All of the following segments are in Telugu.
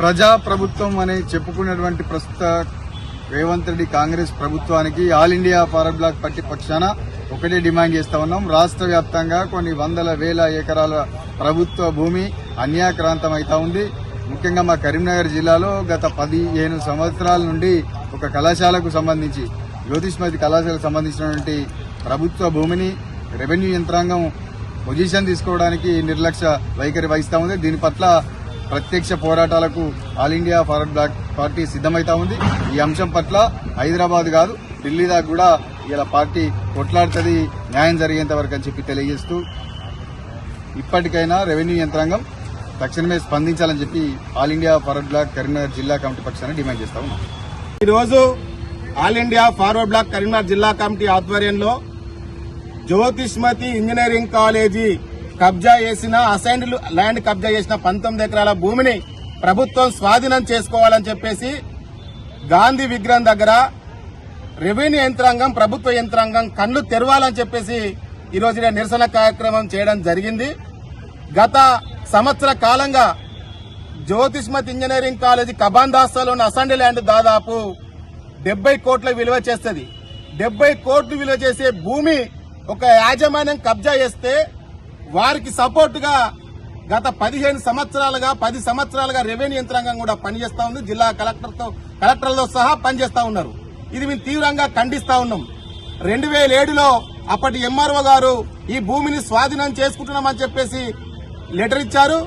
ప్రజా ప్రభుత్వం అని చెప్పుకున్నటువంటి ప్రస్తుత రేవంత్ రెడ్డి కాంగ్రెస్ ప్రభుత్వానికి All India forest bloc party పక్షాన ఒకటే డిమాండ్ చేస్తా ఉన్నాం. రాష్ట్ర వ్యాప్తంగా కొన్ని వందల వేల ఎకరాల ప్రభుత్వ భూమి అన్యాక్రాంతం అవుతా ఉంది. ముఖ్యంగా మా కరీంనగర్ జిల్లాలో గత పదిహేను సంవత్సరాల నుండి ఒక కళాశాలకు సంబంధించి జ్యోతిష్మతి కళాశాలకు సంబంధించినటువంటి ప్రభుత్వ భూమిని రెవెన్యూ యంత్రాంగం పొజిషన్ తీసుకోవడానికి నిర్లక్ష్య వైఖరి వహిస్తూ ఉంది. దీని పట్ల ప్రత్యక్ష పోరాటాలకు All India Forward Bloc party సిద్ధమైతా ఉంది. ఈ అంశం పట్ల హైదరాబాద్ కాదు ఢిల్లీ దాకా కూడా ఇలా పార్టీ కొట్లాడుతుంది న్యాయం జరిగేంత వరకు అని చెప్పి తెలియజేస్తూ ఇప్పటికైనా రెవెన్యూ యంత్రాంగం తక్షణమే స్పందించాలని చెప్పి All India Forward Bloc Karimnagar జిల్లా కమిటీ పక్షాన్ని డిమాండ్ చేస్తా ఉన్నాం. ఈరోజు All India Forward Bloc Karimnagar జిల్లా కమిటీ ఆధ్వర్యంలో జ్యోతిష్మతి ఇంజనీరింగ్ కాలేజీ కబ్జా చేసిన అసైన్డ్ ల్యాండ్ కబ్జా చేసిన పంతొమ్మిది ఎకరాల భూమిని ప్రభుత్వం స్వాధీనం చేసుకోవాలని చెప్పేసి గాంధీ విగ్రహం దగ్గర రెవెన్యూ యంత్రాంగం ప్రభుత్వ యంత్రాంగం కళ్ళు తెరవాలని చెప్పేసి ఈ నిరసన కార్యక్రమం చేయడం జరిగింది. గత సంవత్సర కాలంగా జ్యోతిష్మత్ ఇంజనీరింగ్ కాలేజీ కబాందాస్తాలోని ఉన్న అసెంబ్లీ ల్యాండ్ దాదాపు డెబ్బై కోట్ల విలువ చేస్తుంది. డెబ్బై కోట్లు విలువ చేసే భూమి ఒక యాజమాన్యం కబ్జా చేస్తే వారికి సపోర్టుగా గత పదిహేను సంవత్సరాలుగా పది సంవత్సరాలుగా రెవెన్యూ యంత్రాంగం కూడా పనిచేస్తా ఉంది. జిల్లా కలెక్టర్తో కలెక్టర్లతో సహా పనిచేస్తా ఉన్నారు. ఇది మేము తీవ్రంగా ఖండిస్తా ఉన్నాం. రెండు వేల ఏడులో అప్పటి ఎంఆర్ఓ గారు ఈ భూమిని స్వాధీనం చేసుకుంటున్నామని చెప్పేసి లెటర్ ఇచ్చారు.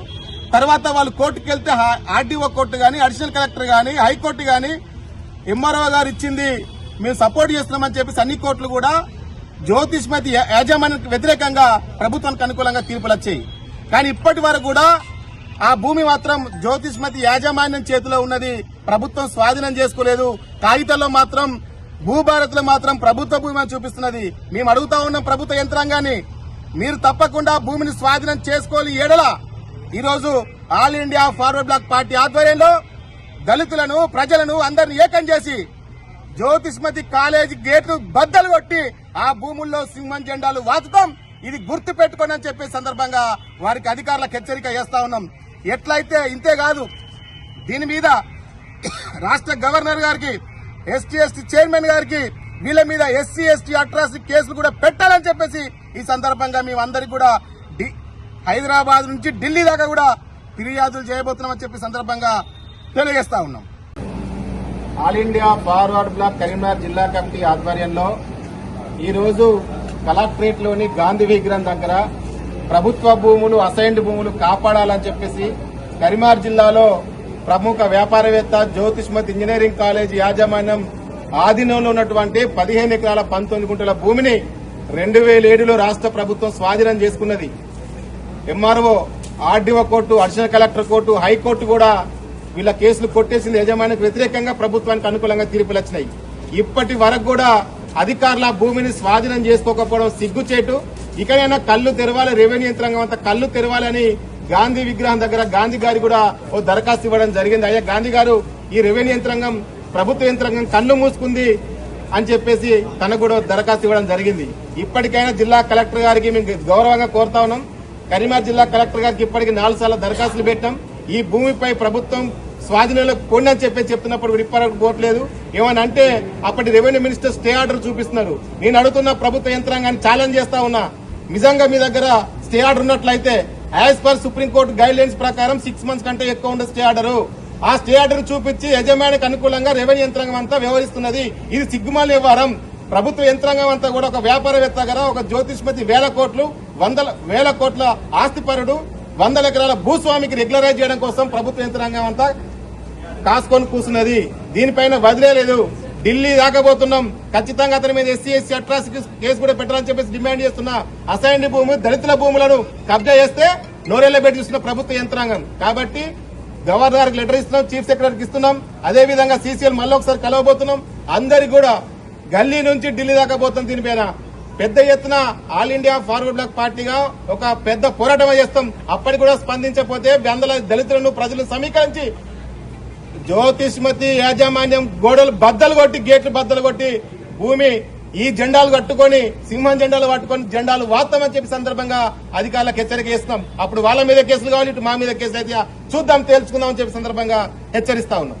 తర్వాత వాళ్ళు కోర్టుకు వెళ్తే ఆర్టీఓ కోర్టు కానీ అడిషనల్ కలెక్టర్ కానీ హైకోర్టు కానీ ఎంఆర్ఓ గారు ఇచ్చింది. మేము సపోర్ట్ చేస్తున్నామని చెప్పేసి అన్ని కోర్టులు కూడా జ్యోతిష్మతి యాజమాన్యానికి వ్యతిరేకంగా ప్రభుత్వానికి అనుకూలంగా తీర్పులు వచ్చాయి. కానీ ఇప్పటి వరకు కూడా ఆ భూమి మాత్రం జ్యోతిష్మతి యాజమాన్యం చేతిలో ఉన్నది. ప్రభుత్వం స్వాధీనం చేసుకోలేదు. కాగితాల్లో మాత్రం భూభారత్లో మాత్రం ప్రభుత్వ భూమి చూపిస్తున్నది. మేము అడుగుతా ఉన్నాం ప్రభుత్వ యంత్రాంగాన్ని. మీరు తప్పకుండా భూమిని స్వాధీనం చేసుకోవాలి ఏడల. ఈరోజు All India Forward Bloc party ఆధ్వర్యంలో దళితులను ప్రజలను అందరిని ఏకం చేసి జ్యోతిష్మతి కాలేజీ గేట్లు బద్దలు కొట్టి ఆ భూముల్లో సింహం జెండాలు వాచుతాం ఇది గుర్తు పెట్టుకోండి అని చెప్పే సందర్భంగా వారికి అధికారులకు హెచ్చరిక చేస్తా ఉన్నాం. ఎట్లయితే ఇంతే కాదు దీని మీద రాష్ట్ర గవర్నర్ గారికి ఎస్టీ ఎస్టీ చైర్మన్ గారికి వీళ్ళ మీద ఎస్సీ ఎస్టీ అట్రాసిటీ కేసులు కూడా పెట్టాలని చెప్పేసి ఈ సందర్భంగా మేమందరికి కూడా హైదరాబాద్ నుంచి ఢిల్లీ దాకా కూడా ఫిర్యాదులు చేయబోతున్నామని చెప్పి సందర్భంగా తెలియజేస్తా ఉన్నాం. All India Forward Bloc Karimnagar జిల్లా కమిటీ ఆధ్వర్యంలో ఈరోజు కలెక్టరేట్లోని గాంధీ విగ్రహం దగ్గర ప్రభుత్వ భూములు అసైన్డ్ భూములు కాపాడాలని చెప్పేసి కరీంనగర్ జిల్లాలో ప్రముఖ వ్యాపారవేత్త జ్యోతిష్మత్ ఇంజనీరింగ్ కాలేజ్ యాజమాన్యం ఆధీనంలో ఉన్నటువంటి పదిహేను ఎకరాల పంతొమ్మిది గుంటల భూమిని రెండు వేల ఏడులో రాష్ట్ర ప్రభుత్వం స్వాధీనం చేసుకున్నది. MRO RDO court additional collector court high court కూడా వీళ్ళ కేసులు కొట్టేసింది యజమానికి వ్యతిరేకంగా ప్రభుత్వానికి అనుకూలంగా తీర్పులు వచ్చినాయి. ఇప్పటి వరకు కూడా అధికారుల భూమిని స్వాధీనం చేసుకోకపోవడం సిగ్గుచేటు. ఇకనైనా కళ్ళు తెరవాలి రెవెన్యూ యంత్రాంగం అంతా కళ్ళు తెరవాలని గాంధీ విగ్రహం దగ్గర గాంధీ గారి కూడా ఓ దరఖాస్తు ఇవ్వడం జరిగింది. అయ్యా గాంధీ గారు ఈ రెవెన్యూ యంత్రాంగం ప్రభుత్వ యంత్రాంగం కళ్ళు మూసుకుంది అని చెప్పేసి తనకు కూడా దరఖాస్తు ఇవ్వడం జరిగింది. ఇప్పటికైనా జిల్లా కలెక్టర్ గారికి మేము గౌరవంగా కోరుతా ఉన్నాం. కరీంనగర్ జిల్లా కలెక్టర్ గారికి ఇప్పటికి నాలుగు సార్లు దరఖాస్తులు పెట్టాం. ఈ భూమిపై ప్రభుత్వం స్వాధీనంలో కొండి అని చెప్పి చెప్తున్నప్పుడు ఇప్పటివరకు పోవట్లేదు ఏమని అంటే అప్పటి రెవెన్యూ మినిస్టర్ స్టే ఆర్డర్ చూపిస్తున్నారు. నేను అడుగుతున్న ప్రభుత్వ యంత్రాంగాన్ని ఛాలెంజ్ చేస్తా ఉన్నా. నిజంగా మీ దగ్గర స్టే ఆర్డర్ ఉన్నట్లయితే as per supreme court guidelines ప్రకారం సిక్స్ మంత్స్ కంటే ఎక్కువ ఉండే స్టే ఆర్డర్. ఆ స్టే ఆర్డర్ చూపించి యజమానికి అనుకూలంగా రెవెన్యూ యంత్రాంగం అంతా వ్యవహరిస్తున్నది. ఇది సిగ్గుమాల వ్యవహారం. ప్రభుత్వ యంత్రాంగం అంతా కూడా ఒక వ్యాపారవేత్త గారు ఒక జ్యోతిష్మతి వేల కోట్లు వందల వేల కోట్ల ఆస్తిపరుడు వందల ఎకరాల భూస్వామికి రెగ్యులరైజ్ చేయడం కోసం ప్రభుత్వ యంత్రాంగం అంతా కాసుకొని కూర్చున్నది దీనిపైన వదిలేదు ఢిల్లీ దాకపోతున్నాం ఖచ్చితంగా అతని మీద ఎస్సీ ఎస్సీ అట్రాసిటీ కేసు కూడా పెట్టాలని చెప్పేసి డిమాండ్ చేస్తున్నా. అసైన్డ్ భూమి దళితుల భూములను కబ్జా చేస్తే నోరెళ్ళబెట్టి చూస్తున్న ప్రభుత్వ యంత్రాంగం. కాబట్టి గవర్నర్ లెటర్ ఇస్తున్నాం చీఫ్ సెక్రటరీకి ఇస్తున్నాం. అదే విధంగా సీసీఎల్ మళ్ళీ ఒకసారి కలవబోతున్నాం. అందరికి కూడా గల్లీ నుంచి ఢిల్లీ దాకా పోతాం దీనిపైన. పెద్ద ఎత్తున ఆల్ ఇండియా ఫార్వర్డ్ బ్లాక్ పార్టీగా ఒక పెద్ద పోరాటం చేస్తాం. అప్పటికి కూడా స్పందించకపోతే బెందల దళితులను ప్రజలు సమీకరించి జ్యోతిష్మతి యాజమాన్యం గోడలు బద్దలు కొట్టి గేట్లు బద్దలు కొట్టి భూమి ఈ జెండాలు కట్టుకొని సింహం జెండాలు పట్టుకొని జెండాలు వాస్తామని చెప్పి సందర్భంగా అధికారులకు హెచ్చరిక చేస్తున్నాం. అప్పుడు వాళ్ళ మీద కేసులు కావాలి ఇటు మా మీద కేసులు అయితే చూద్దాం తేల్చుకుందాం అని చెప్పి సందర్భంగా హెచ్చరిస్తా ఉన్నాం.